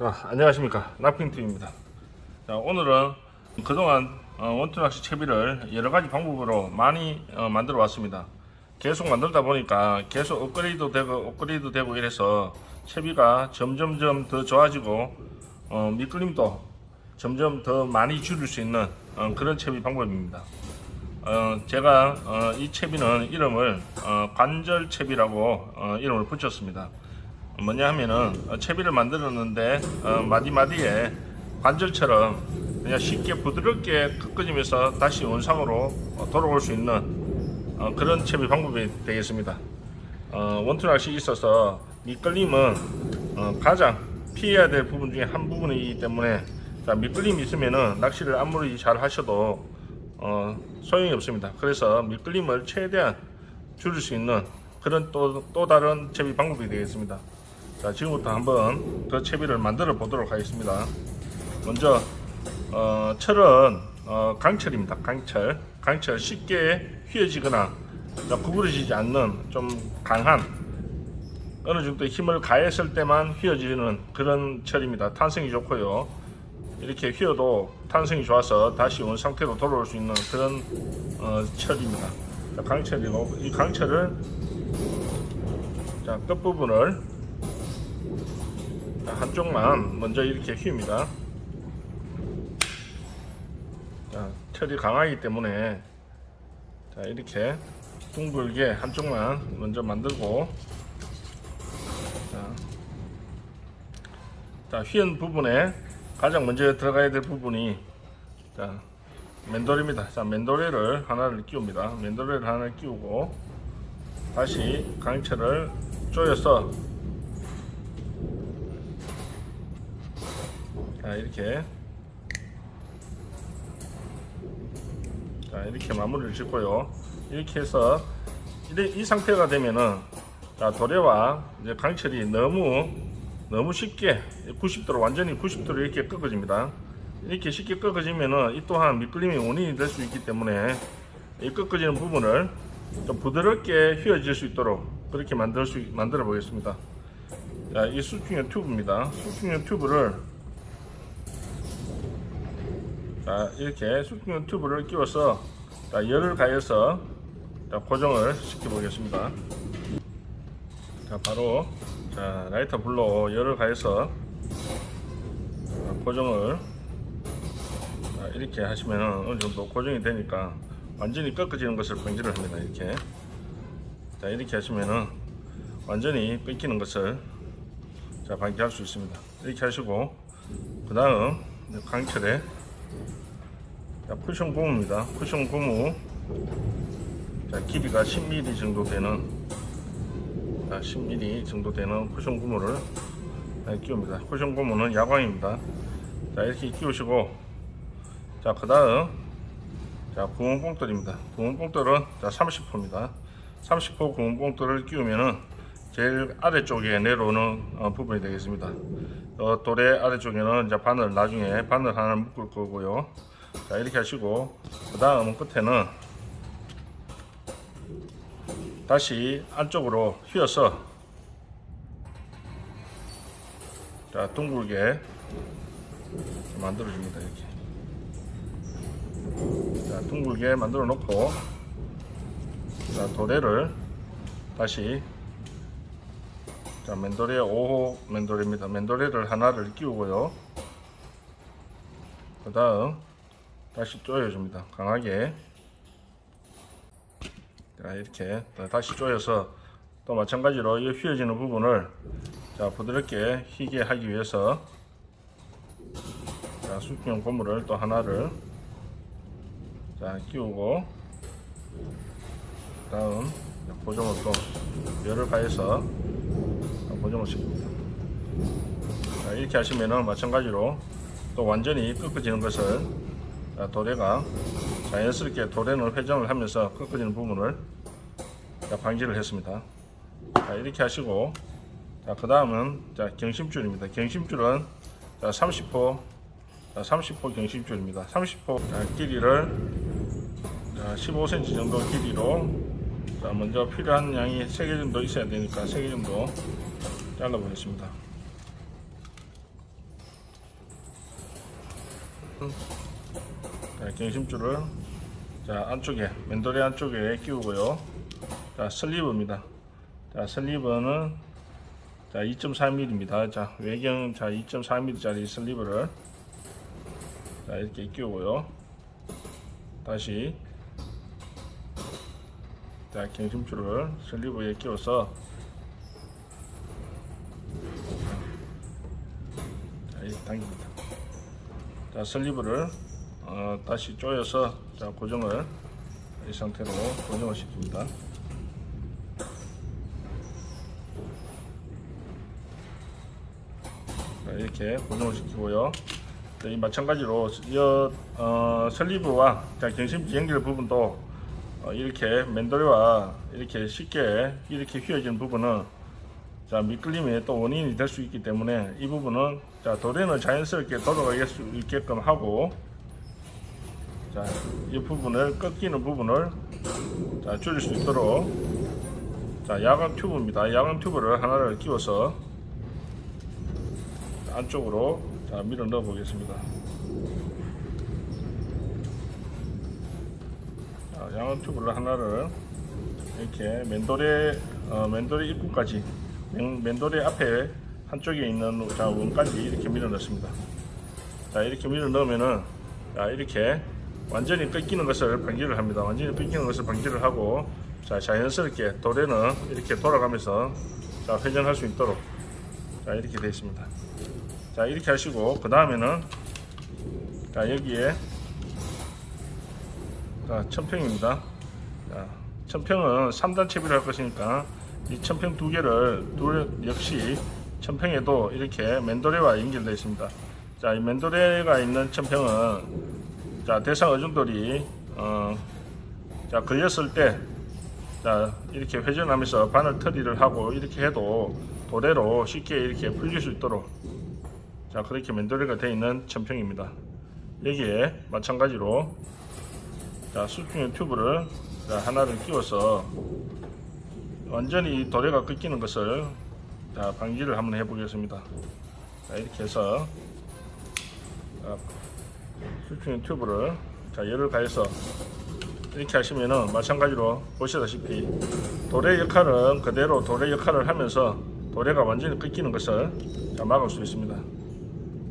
자, 안녕하십니까. 락핑팀입니다. 자, 오늘은 그동안 어, 원투 낚시 채비를 여러 가지 방법으로 많이 어, 만들어 왔습니다. 계속 만들다 보니까 계속 업그레이드 되고 업그레이드 되고 이래서 채비가 점점점 더 좋아지고 어, 미끌림도 점점 더 많이 줄일 수 있는 어, 그런 채비 방법입니다. 어, 제가 어, 이 채비는 이름을 어, 관절 채비라고 어, 이름을 붙였습니다. 뭐냐 하면은 어, 채비를 만들었는데 어, 마디마디에 관절처럼 그냥 쉽게 부드럽게 꺾어지면서 다시 원상으로 어, 돌아올 수 있는 어, 그런 채비 방법이 되겠습니다. 어, 원투 낚시 있어서 미끌림은 어, 가장 피해야 될 부분 중에 한 부분이기 때문에 자, 미끌림이 있으면은 낚시를 아무리 잘 하셔도 어, 소용이 없습니다. 그래서 미끌림을 최대한 줄일 수 있는 그런 또, 또 다른 채비 방법이 되겠습니다. 자, 지금부터 한번 그 채비를 만들어 보도록 하겠습니다. 먼저, 어, 철은 어, 강철입니다. 강철. 강철 쉽게 휘어지거나 자, 구부러지지 않는 좀 강한 어느 정도 힘을 가했을 때만 휘어지는 그런 철입니다. 탄성이 좋고요. 이렇게 휘어도 탄성이 좋아서 다시 원 상태로 돌아올 수 있는 그런 어, 철입니다. 자, 강철이고 이 강철을 자, 끝부분을 자, 한쪽만 먼저 이렇게 휘입니다. 자, 철이 강하기 때문에 자, 이렇게 둥글게 한쪽만 먼저 만들고 자, 자 휘은 부분에 가장 먼저 들어가야 될 부분이 자 맨돌입니다. 자 맨돌레를 하나를 끼웁니다. 맨돌레를 하나를 끼우고 다시 강철을 조여서 자 이렇게 자 이렇게 마무리를 짓고요. 이렇게 해서 이 상태가 되면은 자 도래와 이제 강철이 너무 너무 쉽게 90도로 완전히 90도로 이렇게 꺾어집니다. 이렇게 쉽게 꺾어지면은 이 또한 미끌림의 원인이 될 수 있기 때문에 이 꺾어지는 부분을 좀 부드럽게 휘어질 수 있도록 그렇게 만들 수 만들어 보겠습니다. 자, 이 수중용 튜브입니다. 수중용 튜브를 자, 이렇게 수중용 튜브를 끼워서 자, 열을 가해서 자, 고정을 시켜 보겠습니다. 자, 바로 자, 라이터 불로 열을 가해서 자, 고정을 자, 이렇게 하시면 어느 정도 고정이 되니까 완전히 꺾어지는 것을 방지를 합니다. 이렇게 자, 이렇게 하시면은 완전히 뺏기는 것을 자, 방지할 수 있습니다. 이렇게 하시고 그 다음 강철에 자, 쿠션 고무입니다. 쿠션 고무 자, 길이가 10mm 정도 되는 자, 10mm 정도 되는 쿠션 고무를 자, 끼웁니다. 쿠션 고무는 야광입니다. 자, 이렇게 끼우시고 자, 그 다음 자, 구멍 봉돌입니다. 구멍 봉돌은 자, 30호입니다. 30호 구멍 봉돌을 끼우면은 제일 아래쪽에 내려오는 어, 부분이 되겠습니다. 어, 돌의 아래쪽에는 이제 바늘 나중에 바늘 하나 묶을 거고요. 자, 이렇게 하시고 그 다음 끝에는 다시 안쪽으로 휘어서 자 둥글게 만들어줍니다 이렇게. 자 둥글게 만들어 놓고 자 도래를 다시 자 맨도레 5호 맨도레입니다. 맨도레를 하나를 끼우고요. 그 다음 다시 조여줍니다 강하게 자, 이렇게 또 다시 조여서 또 마찬가지로 이 휘어지는 부분을 자, 부드럽게 휘게 하기 위해서 자, 수평 고무를 또 하나를 자, 끼우고 다음 고정을 또 열을 가해서 고정을 시킵니다. 자, 이렇게 하시면은 마찬가지로 또 완전히 꺾어지는 것을 자, 도래가 자연스럽게 도래는 회전을 하면서 꺾어지는 부분을 자, 방지를 했습니다. 자, 이렇게 하시고 자, 그 다음은 자, 경심줄입니다. 경심줄은 자, 30호 자, 30호 경심줄입니다. 30호 자, 길이를 자, 15cm 정도 길이로 자, 먼저 필요한 양이 3개 정도 있어야 되니까 3개 정도 잘라 보겠습니다. 자, 경심줄을 자 안쪽에 맨돌의 안쪽에 끼우고요. 자 슬리브입니다. 자 슬리브는 자 2.4mm입니다. 자 외경 자 2.4mm짜리 슬리브를 자 이렇게 끼우고요. 다시 자 경심줄을 슬리브에 끼워서 자 이렇게 당깁니다. 자 슬리브를 어, 다시 조여서 자 고정을 이 상태로 고정을 시킵니다. 자, 이렇게 고정을 시키고요. 자, 이 마찬가지로 이 어, 슬리브와 자, 경심 연결 부분도 어, 이렇게 맨도리와 이렇게 쉽게 이렇게 휘어진 부분은 자 미끌림의 또 원인이 될 수 있기 때문에 이 부분은 자 도래는 자연스럽게 돌아가게 수 있게끔 하고 자 이 부분을 꺾이는 부분을 자 줄일 수 있도록 자 야광 튜브입니다 야광 튜브를 하나를 끼워서 안쪽으로 자 밀어 넣어 보겠습니다 자, 야광 튜브를 하나를 이렇게 맨돌의 어, 맨돌의 입구까지 맨, 맨돌의 앞에 한쪽에 있는 자 원까지 이렇게 밀어 넣습니다. 자 이렇게 밀어 넣으면은 자 이렇게 완전히 꺾이는 것을 방지를 합니다. 완전히 꺾이는 것을 방지를 하고 자 자연스럽게 도래는 이렇게 돌아가면서 자 회전할 수 있도록 자 이렇게 되어 있습니다. 자 이렇게 하시고 그 다음에는 자 여기에 자 천평입니다. 자, 천평은 3단 채비를 할 것이니까 이 천평 두 개를 둘 역시 천평에도 이렇게 맨도레와 연결되어 있습니다. 자, 이 맨도레가 있는 천평은 자 대상 어중돌이 어, 자 걸렸을 때 자 이렇게 회전하면서 바늘 처리를 하고 이렇게 해도 도래로 쉽게 이렇게 풀릴 수 있도록 자 그렇게 맨도레가 되어 있는 천평입니다. 여기에 마찬가지로 자 수평 튜브를 자, 하나를 끼워서 완전히 도래가 끊기는 것을 자, 방지를 한번 해보겠습니다. 자, 이렇게 해서 자, 수평 튜브를 자, 열을 가해서 이렇게 하시면은 마찬가지로 보시다시피 도래 역할은 그대로 도래 역할을 하면서 도래가 완전히 끊기는 것을 자, 막을 수 있습니다.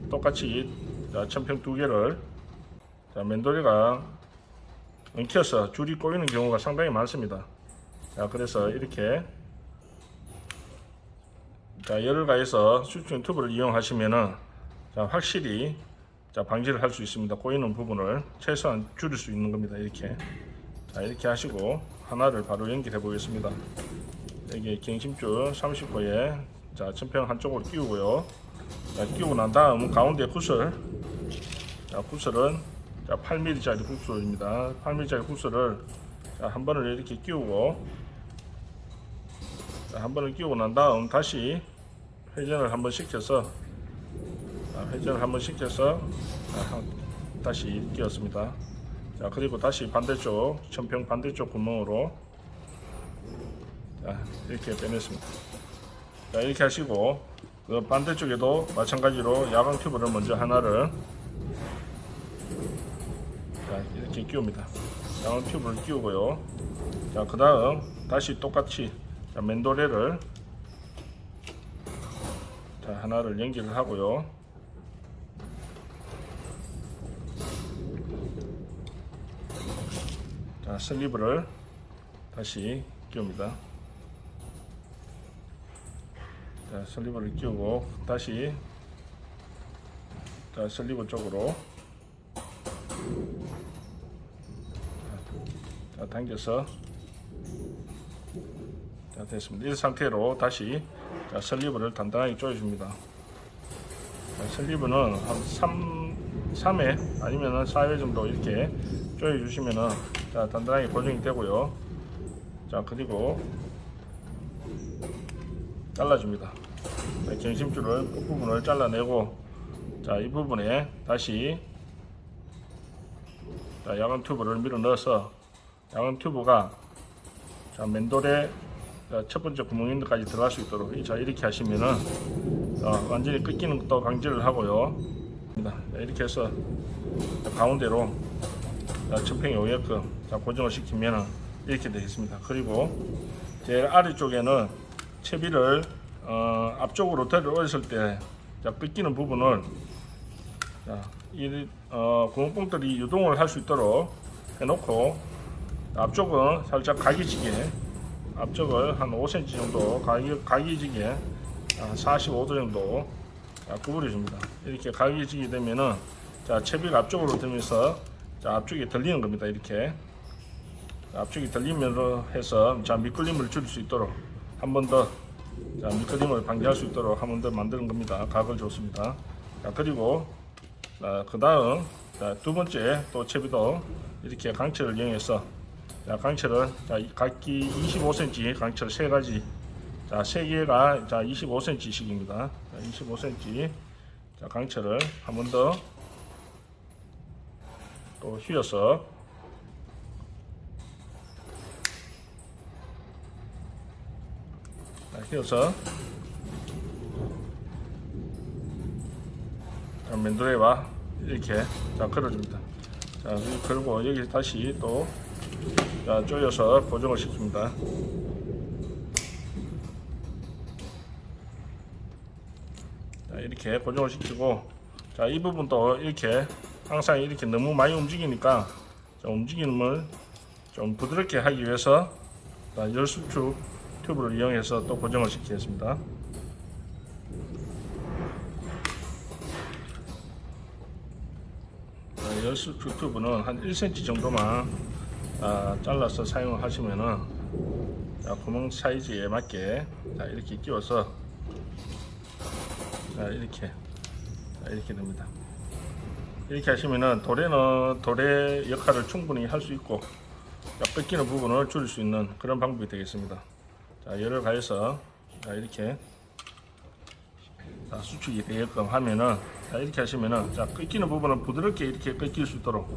똑같이 자, 천평 두 개를 자, 맨도리가 엉켜서 줄이 꼬이는 경우가 상당히 많습니다. 자, 그래서 이렇게 자, 열을 가해서 수중 튜브를 이용하시면은 자, 확실히 자, 방지를 할 수 있습니다. 꼬이는 부분을 최소한 줄일 수 있는 겁니다. 이렇게. 자, 이렇게 하시고 하나를 바로 연결해 보겠습니다. 여기 갱심줄 30호에 자, 천평 한쪽으로 끼우고요. 자, 끼우고 난 다음 가운데 구슬 자, 구슬은 자, 8mm짜리 구슬입니다. 8mm짜리 구슬을 자, 한 번을 이렇게 끼우고 자, 한 번을 끼우고 난 다음 다시 회전을 한번 시켜서 자, 회전을 한번 시켜서 자, 한- 다시 끼웠습니다. 자 그리고 다시 반대쪽 천평 반대쪽 구멍으로 자, 이렇게 빼냈습니다. 자 이렇게 하시고 그 반대쪽에도 마찬가지로 야광 튜브를 먼저 하나를 자 이렇게 끼웁니다. 야광 튜브를 끼우고요. 자그 다음 다시 똑같이 자, 맨도레를 자 하나를 연결을 하고요. 슬리브를 다시 끼웁니다. 자 슬리브를 끼우고 다시 자 슬리브 쪽으로 자 당겨서 자 됐습니다. 이 상태로 다시 자 슬리브를 단단하게 조여줍니다. 자, 슬리브는 한 3, 3회 아니면 4회 정도 이렇게 조여주시면은 자 단단하게 고정이 되고요. 자 그리고 잘라줍니다. 자, 경심줄을 끝부분을 잘라내고 자 이 부분에 다시 자, 야광 튜브를 밀어 넣어서 야광 튜브가 자, 맨돌에 자, 첫 번째 구멍인데까지 들어갈 수 있도록 자 이렇게 하시면은 어, 완전히 끊기는 것도 방지를 하고요. 자, 이렇게 해서 자, 가운데로 자, 천평이 오게끔 자, 고정을 시키면 이렇게 되겠습니다. 그리고 제일 아래쪽에는 채비를 어, 앞쪽으로 들어 올렸을 때 자, 뺏기는 부분을 자, 이 어, 구멍뽕들이 유동을 할 수 있도록 해놓고 앞쪽은 살짝 각이지게 앞쪽을 한 5cm 정도 각이, 각이지게 45도 정도 자, 구부려줍니다. 이렇게 각이지게 되면은 자 채비가 앞쪽으로 들면서 자 앞쪽에 들리는 겁니다. 이렇게 자, 앞쪽이 들리면서 해서 자 미끌림을 줄일 수 있도록 한 번 더 자, 미끌림을 방지할 수 있도록 한 번 더 만드는 겁니다. 각을 줬습니다. 자 그리고 그 다음 두 번째 또 채비도 이렇게 강철을 이용해서 자, 강철을 자, 이 각기 25cm 강철 세 가지 자, 세 개가 자, 25cm씩입니다. 자, 25cm 자, 강철을 한 번 더 또 휘어서. 자, 휘어서. 자, 맨도레와. 이렇게. 자, 걸어줍니다. 자, 그리고 여기 다시 또 자, 조여서 고정을 시킵니다. 자, 이렇게 고정을 시키고. 자, 이 부분도 이렇게 항상 이렇게 너무 많이 움직이니까 자, 움직임을 좀 부드럽게 하기 위해서 자, 열수축 튜브를 이용해서 또 고정을 시키겠습니다. 자, 열수축 튜브는 한 1cm 정도만 아, 잘라서 사용을 하시면은 자, 구멍 사이즈에 맞게 자, 이렇게 끼워서 자, 이렇게 자, 이렇게 됩니다. 이렇게 하시면은 도래는 도래 역할을 충분히 할 수 있고 자, 뺏기는 부분을 줄일 수 있는 그런 방법이 되겠습니다. 자, 열을 가해서 자, 이렇게 자, 수축이 되게끔 하면은 자, 이렇게 하시면은 자, 끊기는 부분은 부드럽게 이렇게 끊길 수 있도록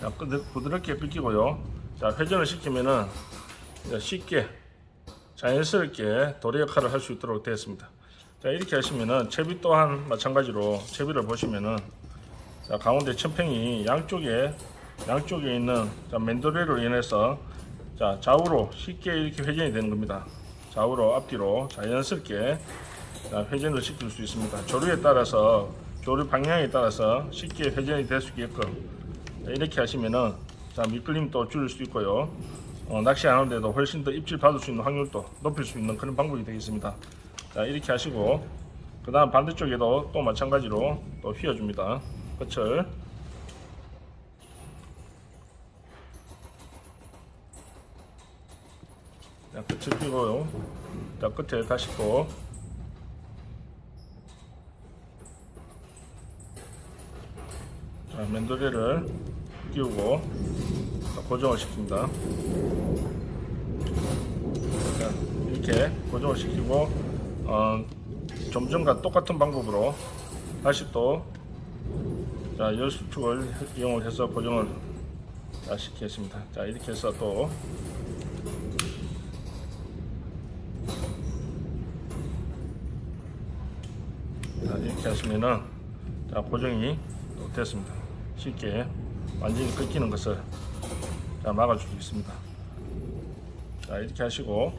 자, 부드- 부드럽게 끊기고요. 자, 회전을 시키면은 자, 쉽게 자연스럽게 도래 역할을 할 수 있도록 되었습니다. 자, 이렇게 하시면은 채비 또한 마찬가지로 채비를 보시면은 자, 가운데 천평이 양쪽에 양쪽에 있는 자, 맨도레로 인해서 자, 좌우로 쉽게 이렇게 회전이 되는 겁니다. 좌우로 앞뒤로 자연스럽게 자, 회전을 시킬 수 있습니다. 조류에 따라서 조류 방향에 따라서 쉽게 회전이 될 수 있게끔 자, 이렇게 하시면은 자, 미끌림도 줄일 수 있고요. 어, 낚시 안 하는데도 훨씬 더 입질 받을 수 있는 확률도 높일 수 있는 그런 방법이 되겠습니다. 자, 이렇게 하시고 그 다음 반대쪽에도 또 마찬가지로 또 휘어줍니다. 끝을 자, 끝을 휘고요. 자, 끝에 다시 또 자, 맨도레를 끼우고 자, 고정을 시킵니다. 자, 이렇게 고정을 시키고 어, 좀 전과 똑같은 방법으로 다시 또 자, 열수축을 이용을 해서 고정을 자, 시키겠습니다. 자, 이렇게 해서 또 자, 이렇게 하시면은 자, 고정이 또 됐습니다. 쉽게 완전히 끊기는 것을 자, 막아줄 수 있습니다. 자, 이렇게 하시고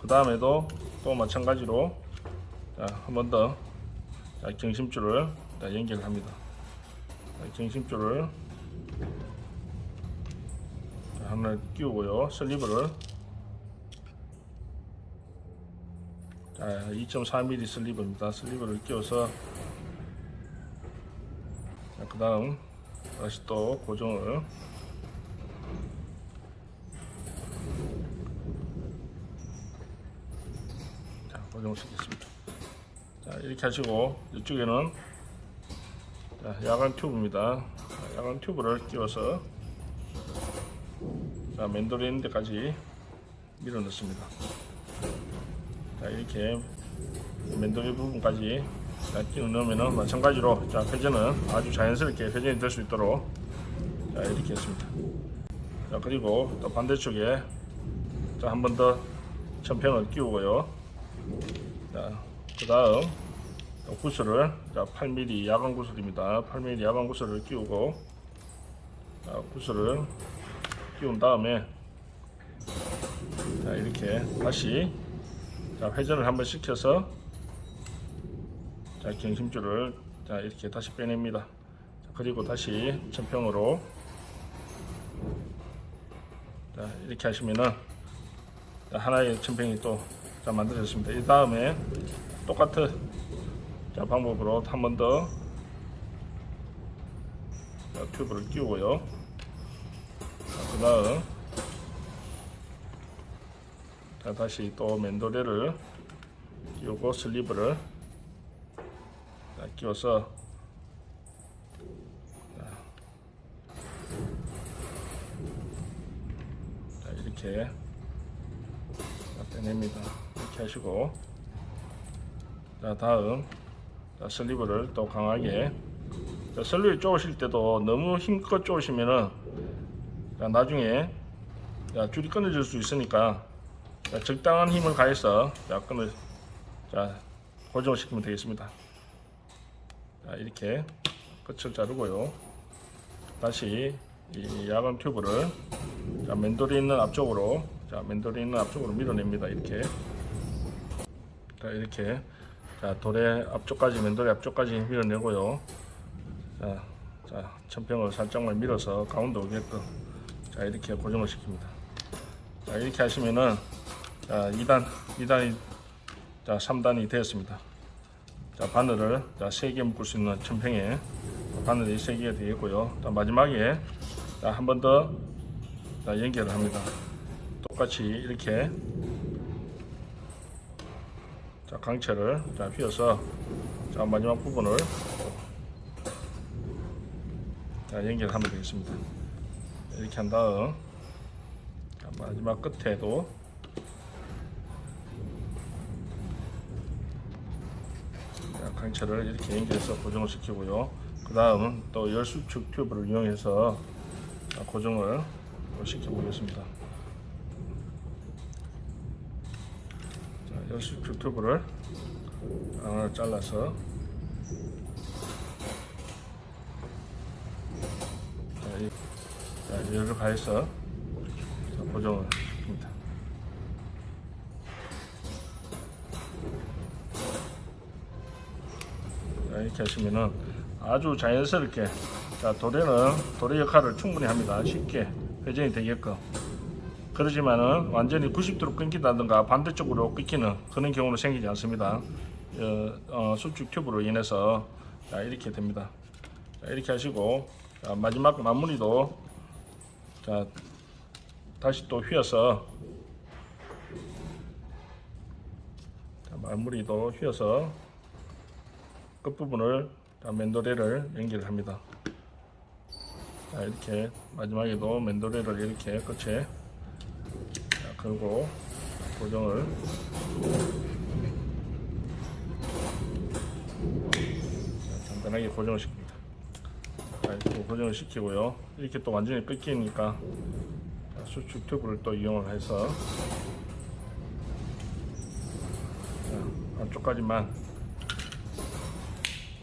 그 다음에도 또 마찬가지로 한번 더 경심줄을 자, 연결합니다. 자, 하나 끼우고요. 슬리브를 자, 2.4mm 슬리브입니다. 슬리브를 끼워서 그 다음 다시 또 고정을 자, 고정을 시켰습니다. 자, 이렇게 하시고 이쪽에는 자, 야간 튜브입니다. 자, 야간 튜브를 끼워서 자, 맨돌에 있는 데까지 밀어 넣습니다. 자, 이렇게 맨돌이 부분까지 자, 끼워 넣으면은 마찬가지로 자, 회전은 아주 자연스럽게 회전이 될 수 있도록 자, 이렇게 했습니다. 자, 그리고 또 반대쪽에 자, 한 번 더 천평을 끼우고요. 자, 그 다음 또 구슬을 자 8mm 야간 구슬입니다. 8mm 야간 구슬을 끼우고 자, 구슬을 끼운 다음에 자 이렇게 다시 자 회전을 한번 시켜서 자 경심줄을 자 이렇게 다시 빼냅니다. 자, 그리고 다시 천평으로 자 이렇게 하시면은 자, 하나의 천평이 또 자, 만들어졌습니다. 이 다음에 똑같은 자, 방법으로 한 번 더. 튜브를 끼우고요. 그 다음. 자, 다시 또 맨도레를 끼우고 슬리브를 자, 끼워서. 자, 이렇게 자, 빼냅니다. 이렇게 하시고. 자 다음. 자, 슬리브를 또 강하게 자, 슬리브 쪼으실 때도 너무 힘껏 쪼으시면은 자, 나중에 자, 줄이 끊어질 수 있으니까 자, 적당한 힘을 가해서 자, 끊어 자 고정을 시키면 되겠습니다. 자, 이렇게 끝을 자르고요. 다시 이 야간 튜브를 자, 맨돌이 있는 앞쪽으로 자, 맨돌이 있는 앞쪽으로 밀어냅니다. 이렇게 자, 이렇게 자, 돌의 앞쪽까지 맨돌의 앞쪽까지 밀어내고요. 자, 자, 천평을 살짝만 밀어서 가운데 오게끔 자, 이렇게 고정을 시킵니다. 자, 이렇게 하시면은 자, 2단, 2단이 자, 3단이 되었습니다. 자, 바늘을 자, 3개 묶을 수 있는 천평에 바늘이 3개가 되겠고요. 자, 마지막에 자, 한 번 더 자, 연결을 합니다. 똑같이 이렇게 자, 강체를 자, 휘어서 자, 마지막 부분을 자, 연결하면 되겠습니다. 이렇게 한 다음 자, 마지막 끝에도 자, 강체를 이렇게 연결해서 고정을 시키고요. 그 다음은 또 열수축 튜브를 이용해서 자, 고정을 시켜 보겠습니다. 자, 열수축 튜브를 하나 잘라서 자, 열을 가해서 자, 고정을 시킵니다. 자, 이렇게 하시면은 아주 자연스럽게 자, 도래는 도래 역할을 충분히 합니다. 쉽게 회전이 되게끔. 그러지만은 완전히 90도로 끊긴다든가 반대쪽으로 끊기는 그런 경우는 생기지 않습니다. 어, 어, 수축 튜브로 인해서 자, 이렇게 됩니다. 자, 이렇게 하시고 자, 마지막 마무리도 자, 다시 또 휘어서 자, 마무리도 휘어서 끝부분을 자, 맨도레를 연결합니다. 자, 이렇게 마지막에도 맨도레를 이렇게 끝에 자, 걸고 고정을 자, 간단하게 고정을 시킵니다. 자, 이렇게 고정을 시키고요. 이렇게 또 완전히 끊기니까 자, 수축 튜브를 또 이용을 해서 자, 안쪽까지만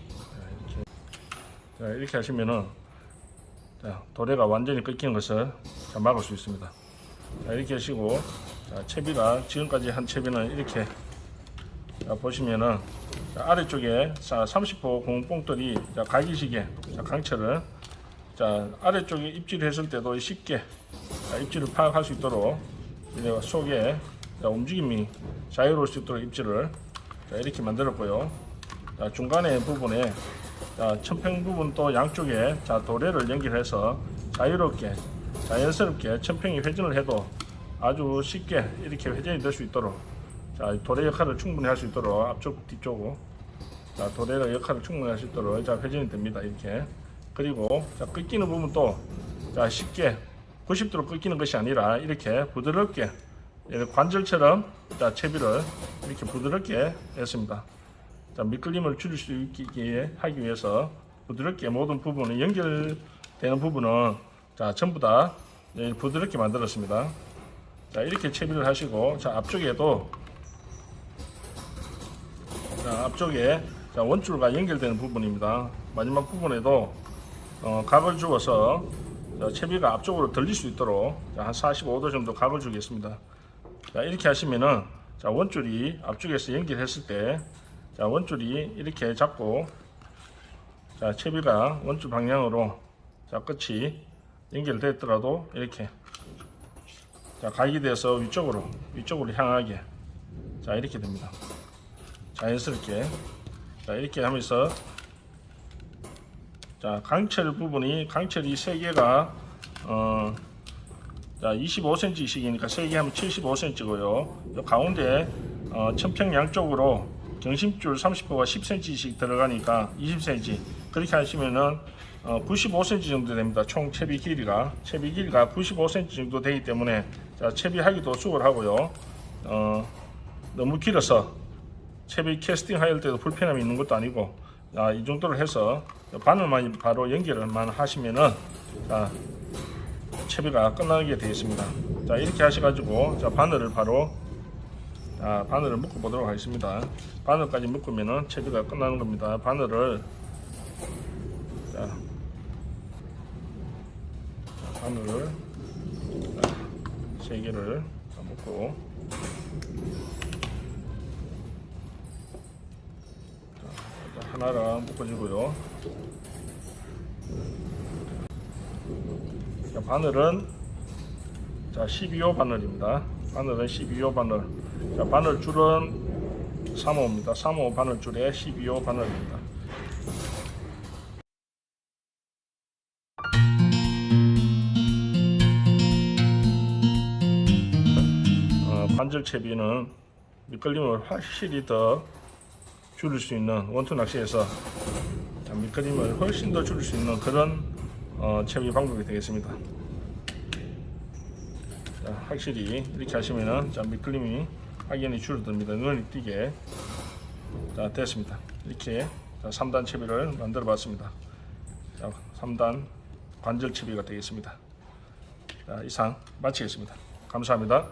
자, 이렇게 자, 이렇게 하시면은 자, 도래가 완전히 끊기는 것을 자, 막을 수 있습니다. 자, 이렇게 하시고 자, 채비가 지금까지 한 채비는 이렇게 자, 보시면은 자, 아래쪽에 자, 30호 공뽕돌이 자, 갈기시게 자, 강철을 자, 아래쪽에 입질을 했을 때도 쉽게 자, 입질을 파악할 수 있도록 이제 속에 자, 움직임이 자유로울 수 있도록 입질을 자, 이렇게 만들었고요. 자, 중간에 부분에 자, 천평 부분 또 양쪽에 자, 도래를 연결해서 자유롭게 자연스럽게 천평이 회전을 해도 아주 쉽게 이렇게 회전이 될 수 있도록 자, 도래 역할을 충분히 할 수 있도록 앞쪽 뒤쪽으로 자, 도래의 역할을 충분히 할 수 있도록 자, 회전이 됩니다. 이렇게 그리고 자, 끊기는 부분도 자, 쉽게 90도로 끊기는 것이 아니라 이렇게 부드럽게 이렇게 관절처럼 자, 채비를 이렇게 부드럽게 했습니다. 자, 미끌림을 줄일 수 있게 하기 위해서 부드럽게 모든 부분이 연결되는 부분은 자, 전부 다 예, 부드럽게 만들었습니다. 자, 이렇게 채비를 하시고 자, 앞쪽에도 자, 앞쪽에 자, 원줄과 연결되는 부분입니다. 마지막 부분에도 어, 각을 주어서 자, 채비가 앞쪽으로 들릴 수 있도록 자, 한 45도 정도 각을 주겠습니다. 자, 이렇게 하시면은 자, 원줄이 앞쪽에서 연결했을 때 자, 원줄이 이렇게 잡고 자, 채비가 원줄 방향으로 자, 끝이 연결됐더라도 이렇게 자, 가익이 돼서 위쪽으로 위쪽으로 향하게 자, 이렇게 됩니다. 자연스럽게 자, 이렇게 하면서 자, 강철 부분이 강철이 세 개가 어 자, 25cm씩이니까 3개 하면 75cm고요. 가운데 어, 천평 양쪽으로 경심줄 30호가 10cm씩 들어가니까 20cm. 그렇게 하시면은 어, 95cm 정도 됩니다. 총 채비 길이가 채비 길이가 95cm 정도 되기 때문에 자, 채비하기도 수월하고요. 어, 너무 길어서 채비 캐스팅 할 때도 불편함이 있는 것도 아니고 자, 이 정도로 해서 바늘만 바로 연결만 하시면은 자, 채비가 끝나게 되어 있습니다. 자 이렇게 하셔가지고 자 바늘을 바로 자 바늘을 묶어 보도록 하겠습니다. 바늘까지 묶으면은 채비가 끝나는 겁니다. 바늘을 자, 세 개를 자, 자, 하나가 묶어지고요. 자, 바늘은 자 12호 바늘입니다. 바늘은 12호 바늘. 자 바늘 줄은 3호입니다. 3호 바늘 줄에 12호 바늘입니다. 어, 반절 채비는 미끌림을 확실히 더 줄일 수 있는 원투 낚시에서 자, 미끌림을 훨씬 더 줄일 수 있는 그런 어, 채비 방법이 되겠습니다. 자, 확실히 이렇게 하시면은 자, 미끌림이 확연히 줄어듭니다. 눈이 띄게 자 됐습니다. 이렇게 자, 3단 채비를 만들어 봤습니다. 자, 3단 관절 채비가 되겠습니다. 자, 이상 마치겠습니다. 감사합니다.